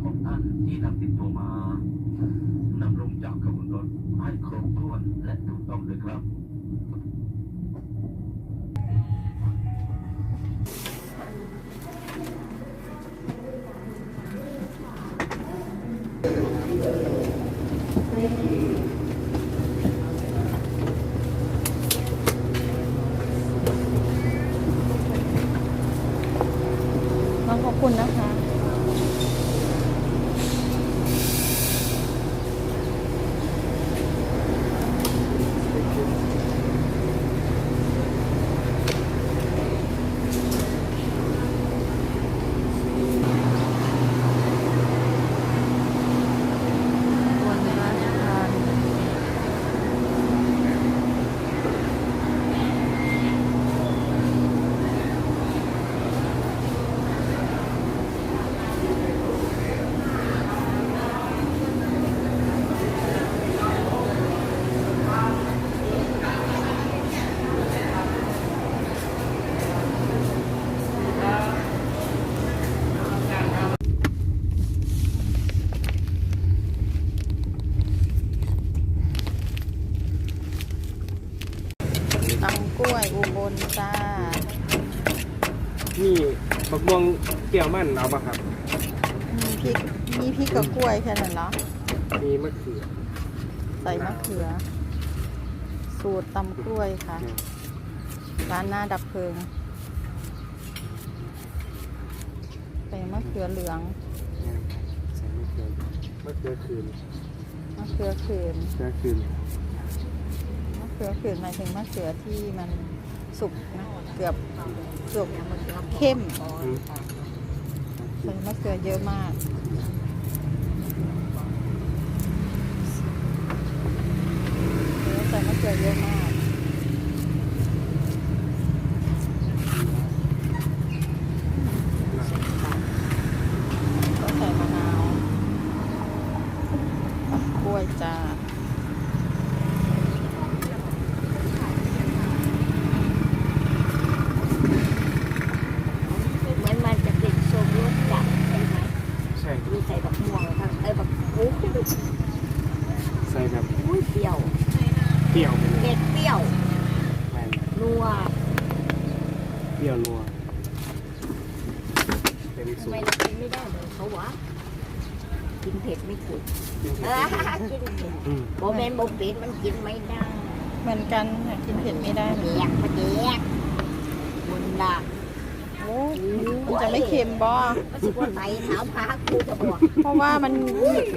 าระของท่านที่นำติดตัวมานำลงจากขบวนรถให้ครบถ้วนและถูกต้องด้วยครับ น้องขอบคุณนะคะ วันราชทานตำ กล้วยอุบลจ้านี่บักม่วงเปรี้ยวมันเอาปะครับ มีพริกมีพริกกับกล้วยแค่นั้นเหรอมีมะเขือใส่มะเขือ สูตรตำกล้วยค่ะ ร้านหน้าดับเพลิงใส่มะเขือเหลืองใส่มะเขือมะเขือคืนมะเขือขืนมะเขือคืนมะเขือขืนหมายถึงมะเขือที่มันสุกนะเกือบสุกเข้มอืมใส่มะเขือเยอะมากใส่มะเขือเยอะมากก็ใส่มะนาวกับกล้วยจ้า เหมือนมันจะเป็นโซมรสจัดใช่ไหม ใช่ มีใส่บักม่วงทั้งเอ้ยบักอุ้ย ใส่แบบ อุ้ยเปรี้ยว เปรี้ยวไปเลย เผ็ดเปรี้ยว แม่น นัว เปรี้ยวนัวเป็นทำสูไมตรเรากินไม่ได้เหมือนเขาวะกินเผ็ดไม่ถูกกินเอเผ็ดอกินเผ็ดอืมโบแมนโบเป็ดมันกินไม่ได้เหมือนกันค่ะกินเผ็ดไม่ได้เหมือนแยกันกมาแยกบุญละโอ้มันจะไม่เค็มบ่มันสิว่าไตเท้าพากูจะบอกเพราะว่ามัน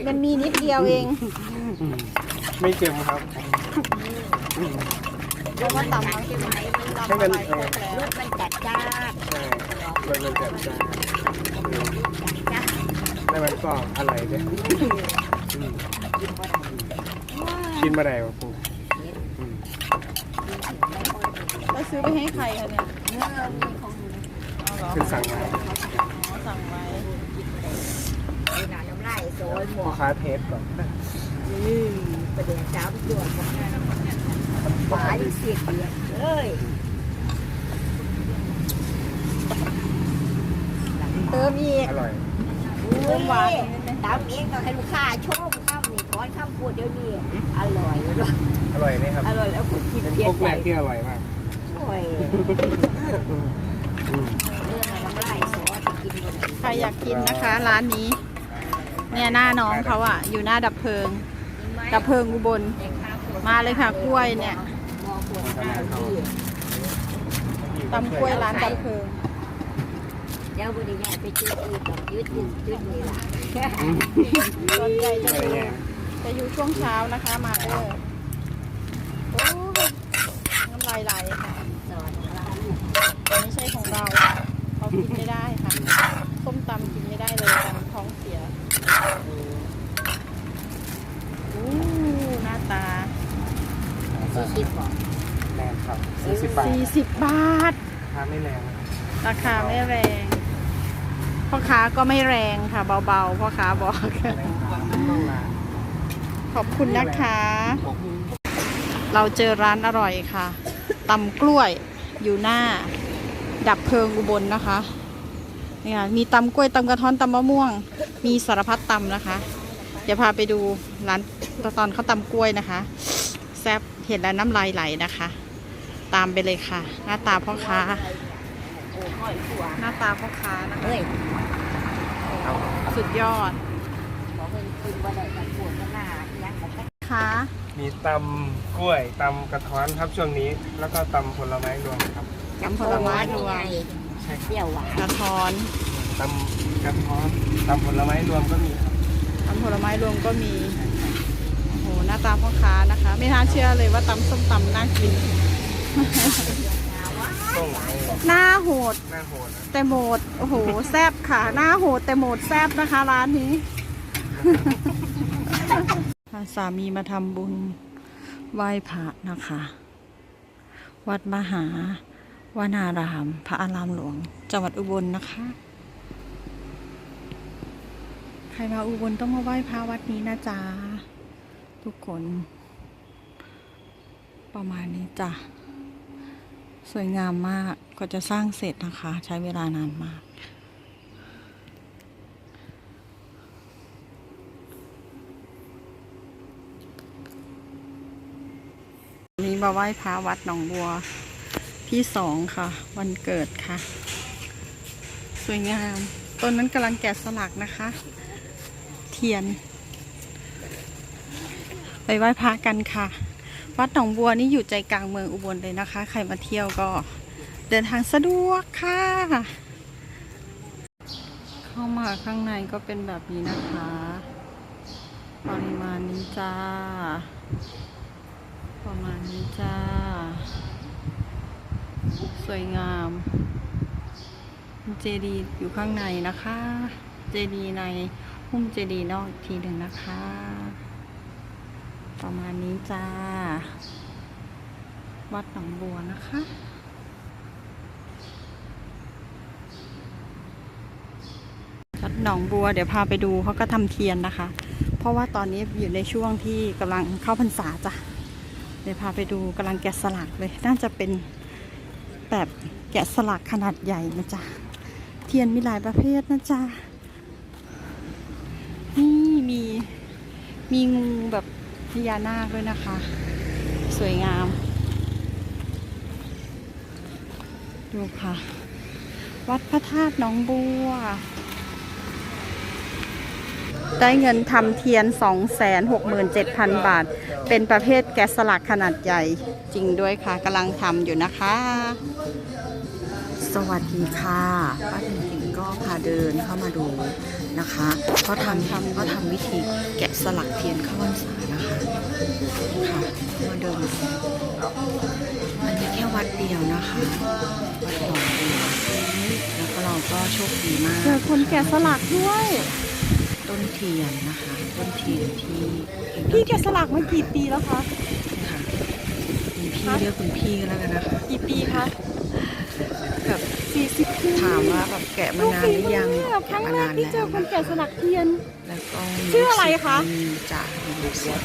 มันมีนิดเดียวเอง อืมไม่เค็มครับอืม เพราะว่าตำใช่ไหมมันตำอะไรครบแล้วรสมันจัดจ้านใช่มันมันจัดจ้าจัดจ้านแล้วมันก็อร่อยด้วยอืมกินบ่ได้กินมาได้ปะปูอืมแล้วซื้อไปให้ใครคะเนี่ยเนื้อมีของอยู่เอาเหรอคือสั่งมาอ๋อสั่งไว้ในหนาน้ำลายโซยหมลูวกกค้าเทสก่อนนี่ประเดี๋ยวเช้าจวดกับ หวานเสียเดียดเอ้ยเติมอีกอร่อยเติมหวานตามเองต้องให้ลูกค้าชมข้ามนี่ถอนข้ามพูดเดี๋ยวนี้อร่อยแล้วอร่อยไหมครับอร่อยแล้วคุณกินเป็นเพี้ยพนวกไปแรกที่อร่อยมากโอ้ยอืมเรื่องน้ำลายซอสกินหมดใครอยากกินนะคะ ร้านนี้ เนี่ยหน้าน้องเขาอะอยู่หน้าดับเพลิง ดับเพลิงอุบล มาเลยค่ะกล้วยเนี่ยตำกล้วยร้านดับเพลิงเดี๋ยวบริญาไปจืดอีกกับยืดยืดยืดนี่ล่ะอืมส่วนใหญ่จะอยู่จะอยู่ช่วงเช้านะคะมาเด้อโอ้ยน้ำลายไหลค่ะสอนนไม่ใช่ของเราเขากินไม่ได้ค่ะส้มตำกินไม่ได้เลยตำท้องเสียอู้หน้าตา สี่สิบบอกแรงครับสี่สิบบาท40 บาท ทานไม่แรงนะราคาไม่แรง พ่อค้าก็ไม่แรงค่ะ เบาๆ พ่อค้าบอกต้องลาขอบคุณนะคะ เราเจอร้านอร่อยค่ะตำกล้วยอยู่หน้า ดับเพลิงอุบลนะคะเนี่ยมีตำกล้วยตำกระท้อนตำมะม่วง มีสารพัดตำนะคะ เดี๋ยวพาไปดูร้านตอนเขาตำกล้วยนะคะ แซบ เห็นแล้วน้ำลายไหลนะคะ ตามไปเลยค่ะ หน้าตาพ่อค้าโอ้ห้อยตัวหน้าตาพ่อค้านะคะเฮ้ยสุดยอดบอกเพิ่นกินว่าได้กับปวดขนาดยังกับค่ะมีตำกล้วยตำกระท้อนครับช่วงนี้ แล้วก็ตำผลไม้รวมครับตำผลไม้รวมใช่ครับเปรี้ยวหวานกระท้อนตำกระท้อนตำผลไม้รวมก็มีครับตำผลไม้รวมก็มีโอ้โหหน้าตาพ่อค้านะคะ ไม่น่าเชื่อเลยว่าตำส้มตำน่ากินส่งหน้าโหด หน้าโหดนะแต่โหมด โอ้โห แซบค่ะ หน้าโหด แต่โหมดแซบนะคะ ร้านนี้พาสามีมาทำบุญไหว้พระนะคะ วัดมหาวานาราม พระอารามหลวง จังหวัดอุบลนะคะ ใครมาอุบลต้องมาไหว้พระวัดนี้นะจ๊ะ ทุกคน ประมาณนี้จ้ะ สวยงามมากก็จะสร้างเสร็จนะคะ ใช้เวลานานมาก นี้มาไหว้พระวัดหนองบัวที่สองค่ะ วันเกิดค่ะ สวยงามต้นนั้นกำลังแกะสลักนะคะ เทียน ไปไหว้พระกันค่ะ วัดหนองบัวนี่อยู่ใจกลางเมืองอุบลเลยนะคะ ใครมาเที่ยวก็เดินทางสะดวกค่ะ เข้ามาข้างในก็เป็นแบบนี้นะคะ ปริมาณนี้จ้า ประมาณนี้จ้า สวยงาม เจดีย์อยู่ข้างในนะคะ เจดีย์ในหุ้มเจดีย์นอกอีกทีหนึ่งนะคะ ประมาณนี้จ้า วัดหนองบัวนะคะ วัดหนองบัวเดี๋ยวพาไปดูเขาก็ทำเทียนนะคะ เพราะว่าตอนนี้อยู่ในช่วงที่กำลังเข้าพรรษาจ้ะ เดี๋ยวพาไปดูกำลังแกะสลักเลย น่าจะเป็นแบบแกะสลักขนาดใหญ่นะจ๊ะ เทียนมีหลายประเภทนะจ๊ะ นี่มีมีงูแบบ พญานาคด้วยนะคะ สวยงาม ดูค่ะ วัดพระธาตุหนองบัว ได้เงินทำเทียน 267,000 บาท เป็นประเภทแกะสลักขนาดใหญ่จริงด้วยค่ะกำลังทำอยู่นะคะ สวัสดีค่ะป้าจริงๆก็พาเดินเข้ามาดูนะคะเขาทำทำเขาทำวิธีแกะสลักเทียนข้าพรรษานะคะ ค่ะมาเดินดูอันนี้แค่วัดเดียวนะคะวัดหนองบัวแล้วก็เราก็โชคดีมากเจอคนแกะสลักด้วย ต้นเทียนนะคะ ต้นเทียนที่พี่แกะสลักมากี่ปีแล้วคะค่ะคุณพี่เรียกคุณพี่ก็แล้วกันนะคะ กี่ปีคะแบบ สี่สิบปีถามว่าแบบแกะมานานหรือยังลูกฝีมือเนี่ยคแกะรั้งมาแรนากนที่แล้วเจอคนนะแกะสลักเทียน แล้วก็มีชื่ออะไรคะมีจ่ามีเสีย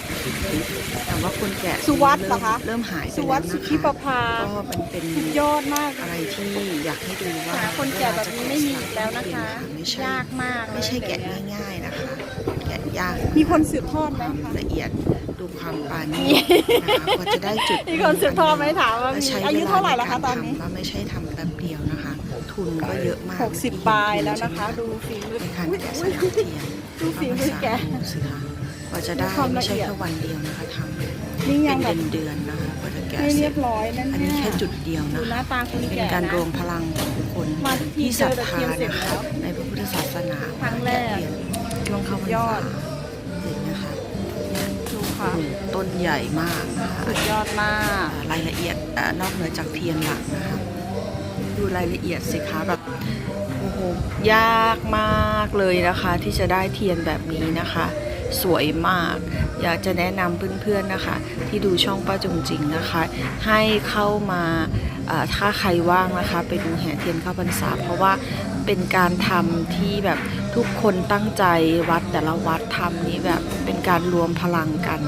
แต่ว่าคนแกะสุวัสดิ์เหรอคะ เริ่มหายไปสุแล้ววัสดิ์นะสุทธิปคะภาก็มันเป็นสุดยอดมากอะไรที่อยากให้ดูว่าหาคนแกะแบบนี้ไม่มีอีกแล้วนะคะ ไม่ใช่ยากมากไม่ใช่แกะง่ายๆนะคะ แกะยากมีคนสืบทอดไหมความคะละเอียดดูความปราณีตนะคะกว่าจะได้จุดมีคนสืบทอดไหมถามว่ามีใช้อายุเท่าไหร่แล้วคะวตอนนี้ใการทำก็ไม่ใช่ทำ ทุนก็เยอะมากหกสิบปลายแล้วนะคะ ดูฝีมือในการอุ๊ยแกะสอุ๊ยลักเทียนดูฝีมือแกะเสือากว่าจะได้ความไม่ละใช่เอียดแค่วันเดียวนะคะทำนี่เป็ยังนแบบเดือนๆนะคะกว่าจะแกะไม่เสเรีร็ยจบร้อยนั่นอันนี้เนี่ยแค่จุดเดียวดูนะหน้าคะตาคนเป็นแก่การนะรวมพลังของทุกคนมาทุกทีที่ศรัทธาเจอแต่เทียนเสร็จนะคะแล้วในพระพุทธศาสนาครั้งแรกแะเทียนช่วงเข้าพรรยอษาดเห็นนะคะดูค่ะต้นใหญ่มากนะคะสุดยอดมากอ่ารายละเอียดอานอกเหนือจากเทียนหลักนะคะ ดูรายละเอียดสิคะแบบโอ้โหยากมากเลยนะคะ ที่จะได้เทียนแบบนี้นะคะ สวยมาก อยากจะแนะนำเพื่อนๆนะคะ ที่ดูช่องป้าจงจริงนะคะ ให้เข้ามาอ่าถ้าใครว่างนะคะ ไปดูแห่เทียนเข้าพรรษา เพราะว่าเป็นการทำที่แบบ ทุกคนตั้งใจวัดแต่ละวัดทำนี้แบบเป็นการรวมพลังกัน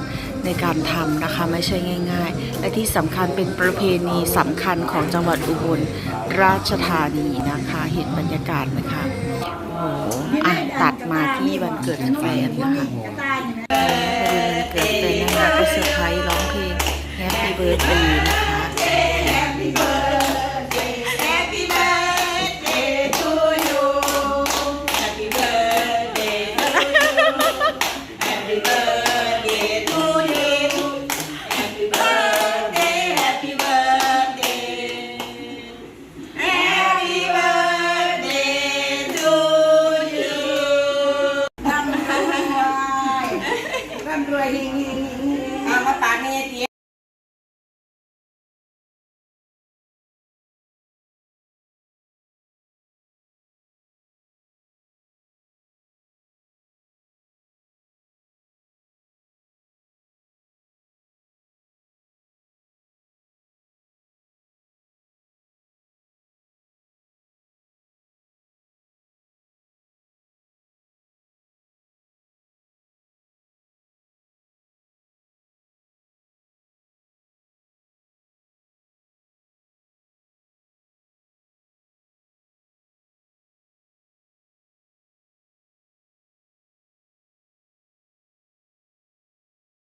ในการทำนะคะไม่ใช่ง่าย ๆ และที่สำคัญเป็นประเพณีสำคัญของจังหวัดอุบลราชธานีนะคะ เห็นบรรยากาศไหมคะโอ้โหอะตัดมาที่วันเกิดแฟนนะคะวันเกิดแฟนนะคะก็เซอร์ไพรส์ร้องเพลงแ Happy Birthday นะคะ มาปากแม่เตี้ย